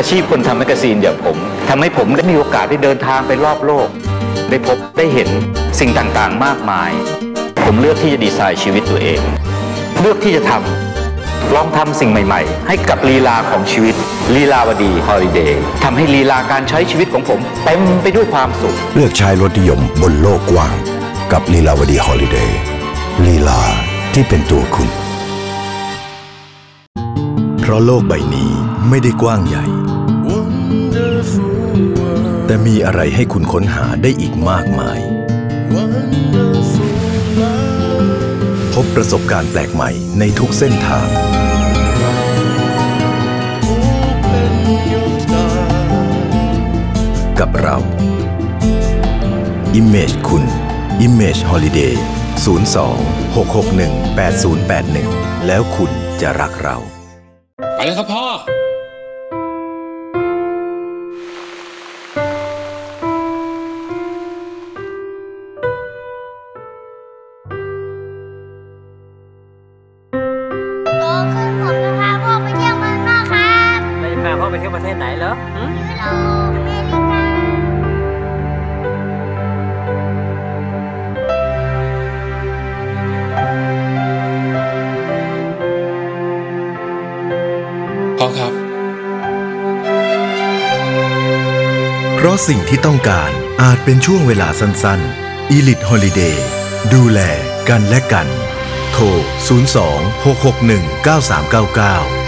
อาชีพคนทำแมกกาซีนอย่างผมทำให้ผมได้มีโอกาสได้เดินทางไปรอบโลก ได้พบได้เห็นสิ่งต่างๆ มากมาย ผมเลือกที่จะดีไซน์ชีวิตตัวเอง เลือกที่จะทำลองทำสิ่งใหม่ๆ ให้กับลีลาของชีวิตลีลาวดีฮอลิเดย์ทำให้ลีลาการใช้ชีวิตของผมเต็มไปด้วยความสุข เลือกใช้รถนิยมบนโลกกว้าง กับลีลาวดีฮอลิเดย์ลีลาที่เป็นตัวคุณ เพราะโลกใบนี้ไม่ได้กว้างใหญ่ แต่มีอะไรให้คุณค้นหาได้อีกมากมาย พบประสบการณ์แปลกใหม่ในทุกเส้นทาง กับเรา Image คุณ Image Holiday 02 661 8081 แล้วคุณจะรักเรา ไปแล้วครับพ่อ เที่ยวประเทศไหนเหรอหืมยุโรปอเมริกาพ่อครับ เพราะสิ่งที่ต้องการอาจเป็นช่วงเวลาสั้นๆ Elite Holiday ดูแลกันและกัน โทร 02 661 9399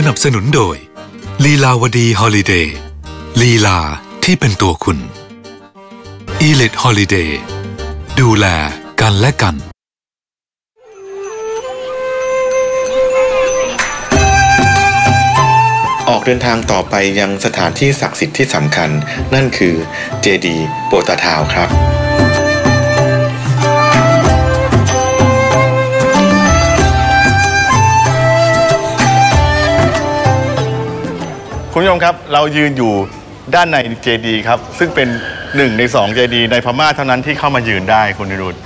สนับสนุนโดย ลีลาวดีฮอลิเดย์ลีลาที่เป็นตัวคุณ e l i t e Holiday ดูแลกันและกันออกเดินทางต่อไปยังสถานที่ศักดิ์สิทธิ์ที่สำคัญ นั่นคือเจดีโปตาทาวครับ คุณผู้ชมครับเรายืนอยู่ด้านในเจดีย์ครับ ซึ่งเป็นหนึ่งในสองเจดีย์ในพม่าเท่านั้นที่เข้ามายืนได้คุณนิรุต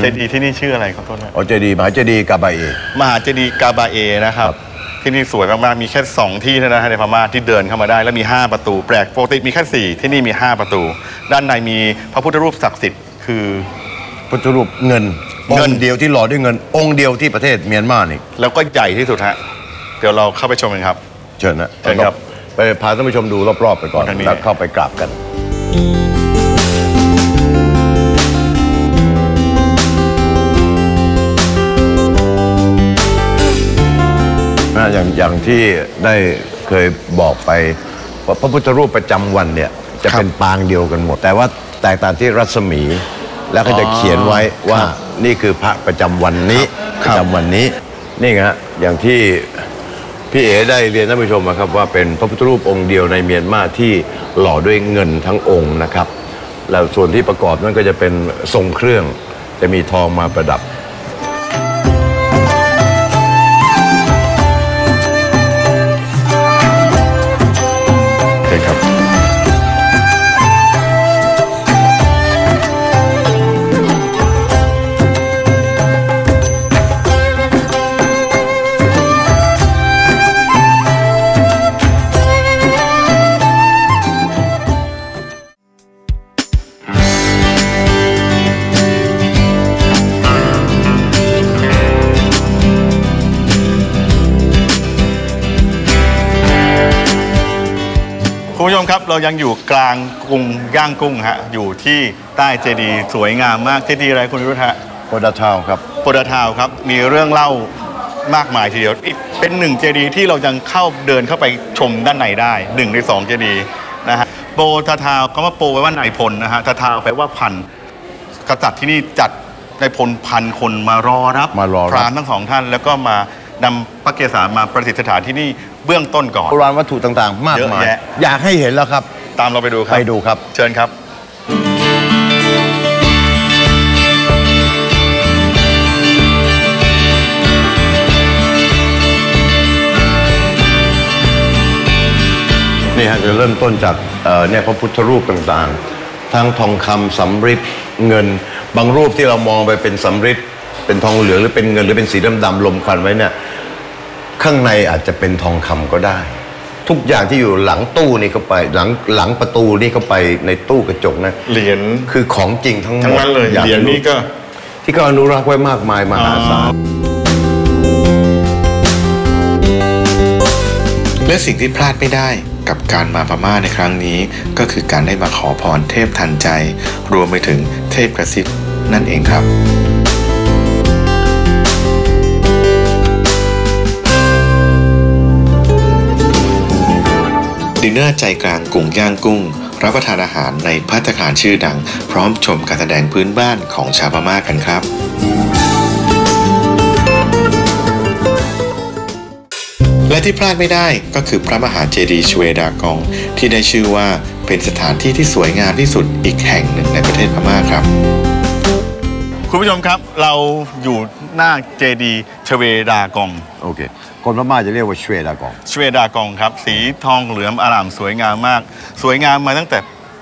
เจดีย์ที่นี่ชื่ออะไรขอโทษนะโอเจดีย์มหาเจดีย์กาบาเอมหาเจดีย์กาบาเอนะครับ ที่นี่สวยมากๆมีแค่สองที่เท่านั้นในพม่าที่เดินเข้ามาได้ แล้วมี 5 ประตู แปลกปกติมีแค่สี่ที่นี่มี 5 ประตู ด้านในมีพระพุทธรูปศักดิ์สิทธิ์คือพุทธรูปเงินเงิอนงค์เดียวที่หล่อด้วยเงิน องค์เดียวที่ประเทศเมียนมานี่แล้วก็ใหญ่ที่สุดฮะเดี๋ยวเราเข้าไปชมกันครับ เชิญนะเชิญครับ ไปพาท่านผู้ชมดูรอบๆไปก่อนทางนี้แล้วเข้าไปกราบกันนะอย่างอย่างที่ได้เคยบอกไปว่าพระพุทธรูปประจำวันเนี่ยจะเป็นปางเดียวกันหมด แต่ว่าแตกต่างที่รัศมี แล้วก็จะเขียนไว้ว่านี่คือพระประจำวันนี้ประจำวันนี้นี่ไงฮะอย่างที่ พี่เอ๋ได้เรียนท่านผู้ชมนะครับว่าเป็นพระพุทธรูปองค์เดียวในเมียนมาที่หล่อด้วยเงินทั้งองค์นะครับ แล้วส่วนที่ประกอบนั่นก็จะเป็นทรงเครื่องจะมีทองมาประดับ คุณผู้ชมครับเรายังอยู่กลางกรุงย่างกุ้งฮะอยู่ที่ใต้เจดีย์สวยงามมากเจดีย์อะไรคุณนิรุธฮะโพดาทาวครับโปรดาทาวน์ครับมีเรื่องเล่ามากมายทีเดียวอีกเป็นหนึ่งเจดีย์ที่เรายังเข้าเดินเข้าไปชมด้านในได้หนึ่งในสองเจดีย์นะฮะโปรทาทาวน์คำว่าโปรแปลว่านายพลนะฮะทาทาวน์แปลว่าพันกษัตริย์ที่นี่จัดได้พลพันคนมารอรับมารอรับพรามทั้งสองท่านแล้วก็มา นำพระเกศามาประดิษฐานที่นี่เบื้องต้นก่อน โบราณวัตถุต่างๆ มากมายเยอะแยะ อยากให้เห็นแล้วครับ ตามเราไปดูครับ ไปดูครับ เชิญครับ นี่ฮะจะเริ่มต้นจากเอ่อเนี่ยพระพุทธรูปต่างๆ ทั้งทองคำสำริดเงิน บางรูปที่เรามองไปเป็นสำริดเป็นทองเหลืองหรือเป็นเงินหรือเป็นสีดำๆลมควันไว้เนี่ย ข้างในอาจจะเป็นทองคำก็ได้ ทุกอย่างที่อยู่หลังตู้นี่เข้าไปหลังหลังประตูนี่เข้าไปในตู้กระจกนะเหรียญคือของจริงทั้งหมดทั้งนั้นเลยอากเหรียญให้นี่ก็ ที่เขาอนุรักษ์ไว้มากมายมหาศาลและสิ่งที่พลาดไม่ได้กับการมาพม่าในครั้งนี้ ก็คือการได้มาขอพรเทพทันใจ รวมไปถึงเทพกระซิบนั่นเองครับ ดินเนอร์ใจกลางกรุงย่างกุ้ง รับประทานอาหารในพัตตาคารชื่อดัง พร้อมชมการแสดงพื้นบ้านของชาวพม่ากันครับและที่พลาดไม่ได้ก็คือพระมหาเจดีย์ชเวดากอง ที่ได้ชื่อว่าเป็นสถานที่ที่สวยงามที่สุดอีกแห่งหนึ่งในประเทศพม่าครับ คุณผู้ชมครับเราอยู่ หน้าเจดีย์ชเวดากองโอเค คนพม่าจะเรียกว่าชเวดากองชเวดากองครับ สีทองเหลืองอารามสวยงามมาก สวยงามมาตั้งแต่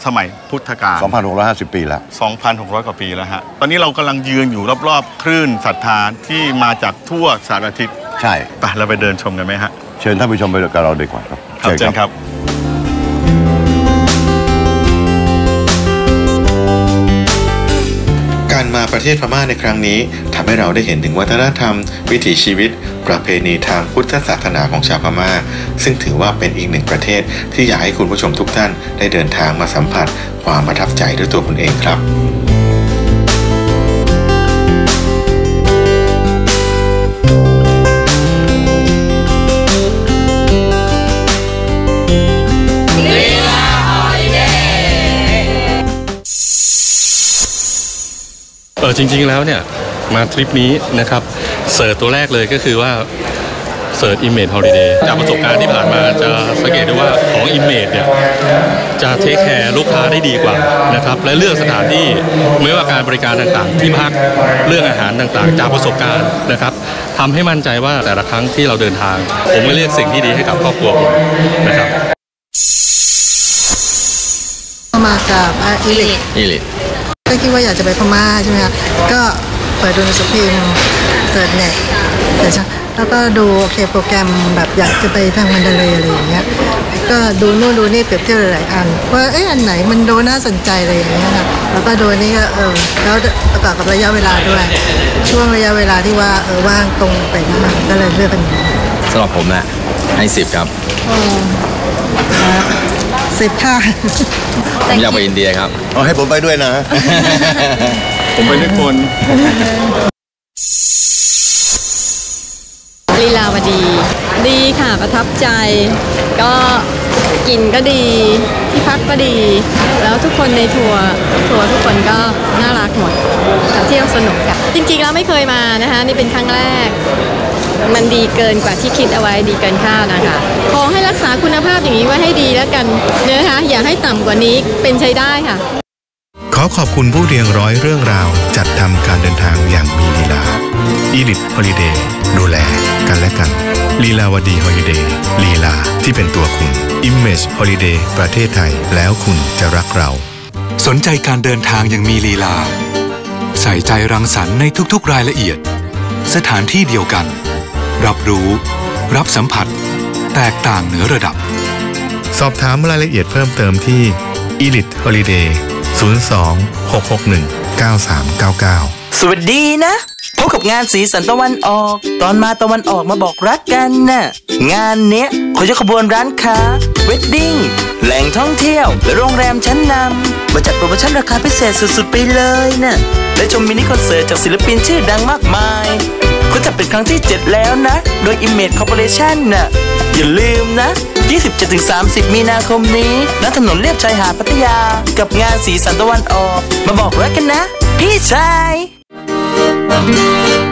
สมัยพุทธกาล 2,650 ปีแล้ว 2,600 กว่าปีแล้วฮะ ตอนนี้เรากำลังยืนอยู่รอบๆ คลื่นศรัทธาที่มาจากทั่วสารทิศ ใช่ ไปเราไปเดินชมกันไหมฮะ เชิญท่านผู้ชมไปกับเราดีกว่าครับครับเชิญครับ มาประเทศพม่าในครั้งนี้ทำให้เราได้เห็นถึงวัฒนธรรม วิถีชีวิต ประเพณีทางพุทธศาสนาของชาวพม่า ซึ่งถือว่าเป็นอีกหนึ่งประเทศที่อยากให้คุณผู้ชมทุกท่านได้เดินทางมาสัมผัส ความประทับใจด้วยตัวคุณเองครับ เออจริง ๆ แล้วเนี่ยมาทริปนี้นะครับเสิร์ชตัวแรกเลยก็คือว่าเสิร์ช Image Holiday จากประสบการณ์ที่ผ่านมาจะสังเกตได้ว่าของ Image เนี่ยจะเทคแคร์ลูกค้าได้ดีกว่านะครับและเลือกสถานที่ไม่ว่าการบริการต่างๆ ที่พักเรื่องอาหารต่างๆ จากประสบการณ์นะครับทำให้มั่นใจว่าแต่ละครั้งที่เราเดินทาง ผมก็เลือกสิ่งที่ดีให้กับครอบครัวผมนะครับมากับอาอิลิกนี่เลย ก็คิดว่าอยากจะไปพม่าใช่ไหมคะก็เปิดดูในสพิมพ์เสิร์ชเน็ตเสิร์ชแล้วก็ดูโอเคโปรแกรมแบบอยากจะไปทางมันเดเลยอะไรอย่างเงี้ยก็ดูนู่นดูนี่เปรียบเทียบหลายๆอันว่าเอ๊ะอันไหนมันดูน่าสนใจอะไรอย่างเงี้ยค่ะแล้วก็ดูอันนี่ก็เออแล้วประกอบกับระยะเวลาด้วย ช่วงระยะเวลาที่ว่าเออว่างตรงไปมากก็เลยเลือกเป็นอย่างนี้สำหรับผมนะให้สิบครับ สิบค่ะ ผมอยากไปอินเดียครับเอาให้ผมไปด้วยนะ ผมไปด้วยคนลีลาวดี ดีค่ะประทับใจ ก็กินก็ดีที่พั ก็ดี แล้วทุกคนในทัวร์ทัวร์ทุกคนก็น่ารักหมดเที่ยวสนุกค่ะจริงๆแล้วไม่เคยมานะคะนี่เป็นครั้งแรก มันดีเกินกว่าที่คิดเอาไว้ดีเกินคาดนะคะขอให้รักษาคุณภาพอย่างนี้ไว้ให้ดีแล้วกันนะคะอย่าให้ต่ำกว่านี้เป็นใช้ได้ค่ะ ขอขอบคุณผู้เรียงร้อยเรื่องราว จัดทำการเดินทางอย่างมีลีลา e l i t Holiday ดูแล กันและกันลีลาวดี Holiday ลีลาที่เป็นตัวคุณ Image Holiday ประเทศไทยแล้วคุณจะรักเรา สนใจการเดินทางอย่างมีลีลา ใส่ใจรังสรรค์ในทุกๆรายละเอียด สถานที่เดียวกัน รับรู้ รับสัมผัส แตกต่างเหนือระดับ สอบถามรายละเอียดเพิ่มเติมที่ e l i t Holiday 02 661 9399 สวัสดีนะ พบกับงานสีสันตะวันออก ตอนมาตะวันออกมาบอกรักกันน่ะ งานเนี้ยเขาจะขบวนร้านค้าเวดดิ้งแหล่งท่องเที่ยว และโรงแรมชั้นนำมาจัดโปรโมชั่นราคาพิเศษสุดๆไปเลยน่ะและชมมินิคอนเสิร์ตจากศิลปินชื่อดังมากมายเขาจัดเป็นครั้งที่ 7 แล้วนะ โดย Image Corporation น่ะอย่าลืมนะ 27-30 มีนาคมนี้ณถนนเลียบชายหาดพัทยา กับงานสีสันตะวันออก มาบอกรักกันนะ พี่ชาย Música